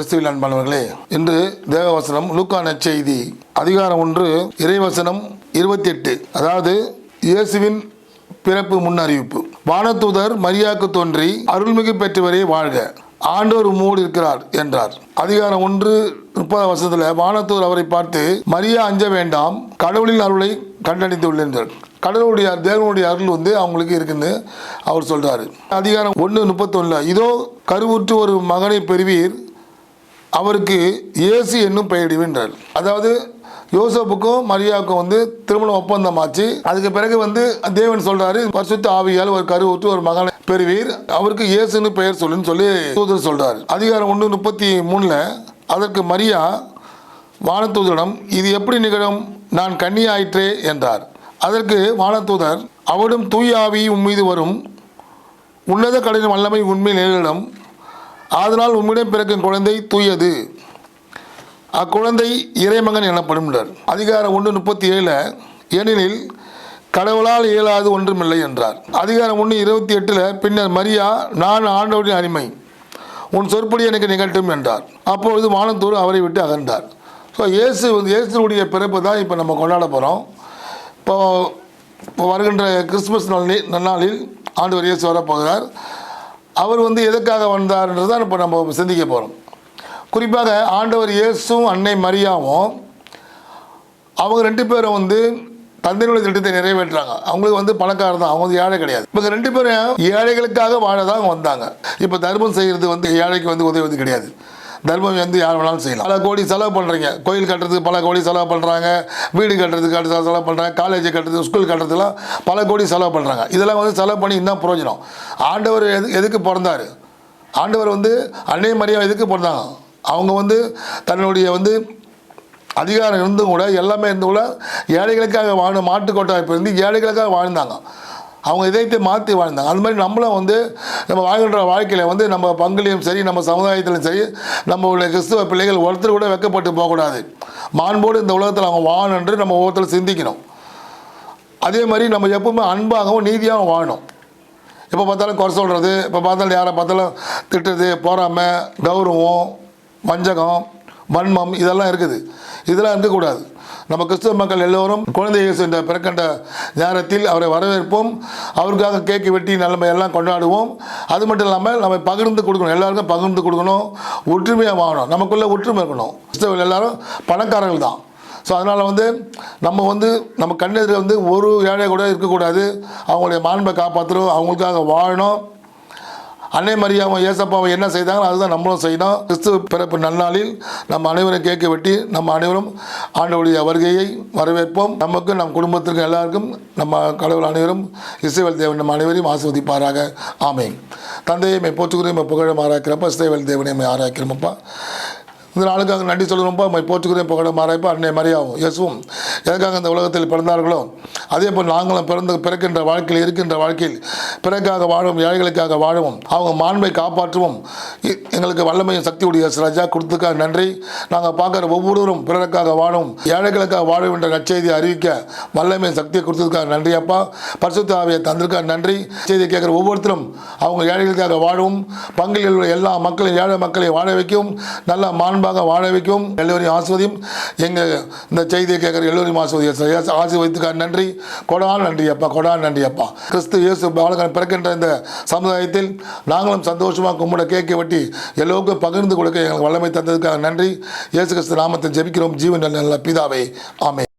கிறிஸ்துவில் அன்பானவர்களே இன்று தேவவசனம் லூக்கான செய்தி. அதிகாரம் ஒன்று இறைவசனம் இருபத்தி எட்டு அதாவது இயேசுவின் பிறப்பு முன்னறிவிப்பு. வானதூதர் மரியாக்கு தோன்றி அருள்மிகு பெற்றவரே வாழ்க. ஆண்டோர் மூடு இருக்கிறார் என்றார். அதிகாரம் ஒன்று முப்பது வருஷத்தில் வானத்தூர் அவரை பார்த்து மரியா அஞ்ச வேண்டாம் கடவுளின் அருளை கண்டறிந்துள்ளேன் கடவுளுடைய தேவனுடைய அருள் வந்து அவங்களுக்கு இருக்குன்னு அவர் சொல்றாரு. அதிகாரம் ஒன்று முப்பத்தொன்னுல இதோ கருவுற்று ஒரு மகனை பெறுவீர் அவருக்கு இயேசு என்னும் பெயரிடுவென்றார் அதாவது யோசப்புக்கும் மரியாவுக்கும் வந்து திருமணம் ஒப்பந்தம் ஆச்சு அதுக்கு பிறகு வந்து தேவன் சொல்றாரு பரிசுத்த ஆவியால் ஒரு கருவுற்று ஒரு மகனை பெறுவீர். அவருக்கு இயேசுன்னு பெயர் சொல்லுன்னு சொல்லி தூதர் சொல்றாரு. அதிகாரம் ஒன்று முப்பத்தி மூணுல அதற்கு மரியா வானதூதரிடம் இது எப்படி நிகழும்? நான் கன்னியாயிற்றே என்றார். அதற்கு வானத்தூதர் அவரும் தூயாவி உன் மீது வரும். உன்னத கடலின் வல்லமை உண்மை நிகழும் அதனால் உம்மிடம் பிறக்கும் குழந்தை தூயது. அக்குழந்தை இறைமகன் எனப்படும் அதிகாரம் ஒன்று முப்பத்தி ஏழில் ஏனெனில் கடவுளால் இயலாது ஒன்றுமில்லை என்றார். அதிகாரம் ஒன்று இருபத்தி எட்டில் பின்னர் மரியா நான் ஆண்டவரின் அருமை உன் சொற்படி எனக்கு நிகழ்த்தும் என்றார். அப்பொழுது வானத்தூர் அவரை விட்டு அகன்றார். ஸோ இயேசு வந்து இயேசுடைய பிறப்பு தான் இப்போ நம்ம கொண்டாட போகிறோம் இப்போ இப்போ வருகின்ற கிறிஸ்துமஸ் நாளில் நன்னாளில் ஆண்டவர் இயேசு வரப்போகிறார். அவர் வந்து எதுக்காக வந்தார்ன்றது தான் இப்போ நம்ம சிந்திக்க போகிறோம் குறிப்பாக ஆண்டவர் இயேசும் அன்னை மரியாவும் அவங்க ரெண்டு பேரும் வந்து தந்தையினுடைய திட்டத்தை நிறைவேற்றுறாங்க. அவங்களுக்கு வந்து பணக்காரர் தான் அவங்க வந்து ஏழை கிடையாது. இப்போ ரெண்டு பேரும் ஏழைகளுக்காக வாழ தான் வந்தாங்க. இப்போ தர்மம் செய்கிறது வந்து ஏழைக்கு வந்து உதவுவது கிடையாது. தர்மம் வந்து யார் வேணாலும் செய்யலாம். பல கோடி செலவு பண்ணுறீங்க கோயில் கட்டுறதுக்கு பல கோடி செலவு பண்ணுறாங்க வீடு கட்டுறதுக்கு கட்டு செலவு பண்ணுறாங்க காலேஜ் கட்டுறது ஸ்கூல் கட்டுறதுலாம் பல கோடி செலவு பண்ணுறாங்க இதெல்லாம் வந்து செலவு பண்ணி இருந்தால் பிரயோஜனம் ஆண்டவர் எது எதுக்கு பிறந்தார்? ஆண்டவர் வந்து அன்னை மரியா எதுக்கு பிறந்தாங்க அவங்க வந்து தன்னுடைய வந்து அதிகாரம் இருந்தும் கூட எல்லாமே இருந்தும் கூட ஏழைகளுக்காக வாழ மாட்டுக்கோட்டாய் இருந்து ஏழைகளுக்காக வாழ்ந்தாங்க. அவங்க இதயத்தை மாற்றி வாழ்ந்தாங்க. அது மாதிரி நம்மளும் வந்து நம்ம வாழ்கின்ற வாழ்க்கையில் வந்து நம்ம பங்குலையும் சரி நம்ம சமுதாயத்திலும் சரி நம்மளுடைய கிறிஸ்துவ பிள்ளைகள் ஒருத்தர் கூட வெக்கப்பட்டு போகக்கூடாது. மாண்போடு இந்த உலகத்தில் அவங்க வாழணுன்று நம்ம ஒவ்வொருத்தர் சிந்திக்கணும். அதே மாதிரி நம்ம எப்பவுமே அன்பாகவும் நீதியாகவும் வாழணும். எப்போ பார்த்தாலும் குறை சொல்கிறது இப்போ பார்த்தாலும் யாரை பார்த்தாலும் திட்டுறது பொறாமை கௌரவம் வஞ்சகம் வன்மம் இதெல்லாம் இருக்குது. இதெல்லாம் இருக்கக்கூடாது. நம்ம கிறிஸ்தவ மக்கள் எல்லோரும் குழந்தை இயேசு என்ற பிறக்கண்ட நேரத்தில் அவரை வரவேற்போம். அவருக்காக கேக்கு வெட்டி நம்ம எல்லாம் கொண்டாடுவோம். அது மட்டும் இல்லாமல் நம்ம பகிர்ந்து கொடுக்கணும். எல்லாருக்கும் பகிர்ந்து கொடுக்கணும். ஒற்றுமையாக வாங்கணும் நமக்குள்ளே ஒற்றுமை இருக்கணும். கிறிஸ்தவர்கள் எல்லாரும் பணக்காரர்கள் தான். ஸோ அதனால் வந்து நம்ம வந்து நம்ம கண்ணெதிரில் வந்து ஒரு ஏழை கூட இருக்கக்கூடாது. அவங்களுடைய மாண்பை காப்பாற்றணும் அவங்களுக்காக வாழணும். அன்னை மரியாவும் ஏசப்பாவை என்ன செய்தாங்களோ அதுதான் நம்மளும் செய்யணும் கிறிஸ்துவ பிறப்பு நன்னாளில் நம்ம அனைவரும் கேட்க வெட்டி நம்ம அனைவரும் ஆண்டவுடைய வருகையை வரவேற்போம். நமக்கும் நம் குடும்பத்திற்கும் எல்லாருக்கும் நம்ம கடவுள் அனைவரும் இசைவல் தேவன் நம்ம அனைவரையும் ஆசிர்வதிப்பாராக. ஆமேன். தந்தையை மை போற்றுகிறேன் புகழும் புகழ இசைவல் தேவனை மை ஆராய்க்கிறோமப்பா இந்த நாளுக்காக நன்றி சொல்கிறோம்ப்பா மை போற்றுகிறேன் புகழும் ஆராய்ப்பா அன்னை மரியாவும் இயேசுவும் எதுக்காக இந்த உலகத்தில் பிறந்தார்களோ அதே போல் நாங்களும் பிறந்து பிறக்கின்ற வாழ்க்கையில் இருக்கின்ற வாழ்க்கையில் பிறக்காக வாழவும் ஏழைகளுக்காக வாழவும். அவங்க மாண்பை காப்பாற்றவும். எங்களுக்கு வல்லமையும் சக்தியுடைய ராஜா கொடுத்துக்காக நன்றி. நாங்கள் பார்க்குற ஒவ்வொருவரும் பிறருக்காக வாழவும் ஏழைகளுக்காக வாழும் என்ற நற்செய்தியை அறிவிக்க வல்லமையும் சக்தியை கொடுத்ததுக்காக நன்றி அப்பா. பரிசுத்த ஆவியை தந்திருக்காக நன்றி. செய்தியை கேட்குற ஒவ்வொருத்தரும் அவங்க ஏழைகளுக்காக வாழவும் பங்கில் உள்ள எல்லா மக்களையும் ஏழை மக்களை வாழ வைக்கவும் நல்ல மாண்பாக வாழ வைக்கவும் எல்லோரையும் ஆசிர்வதியும். எங்கள் இந்த செய்தியை கேட்குற எல்லோரையும் ஆசிர்வதிய ஆசீர்வதித்துக்காக நன்றி. கொடான் நன்றி அப்பா கொடான் நன்றி அப்பா. கிறிஸ்து இயேசு பாலகன் பிறக்கின்ற இந்த சமுதாயத்தில் நாங்களும் சந்தோஷமாக கும்பிட கேட்க வெட்டி எல்லோருக்கும் பகிர்ந்து கொடுக்க எங்களுக்கு வல்லமை தந்ததுக்காக நன்றி. இயேசு கிறிஸ்து நாமத்தை ஜெபிக்கிறோம். ஜீவன் நல்ல பிதாவே. ஆமே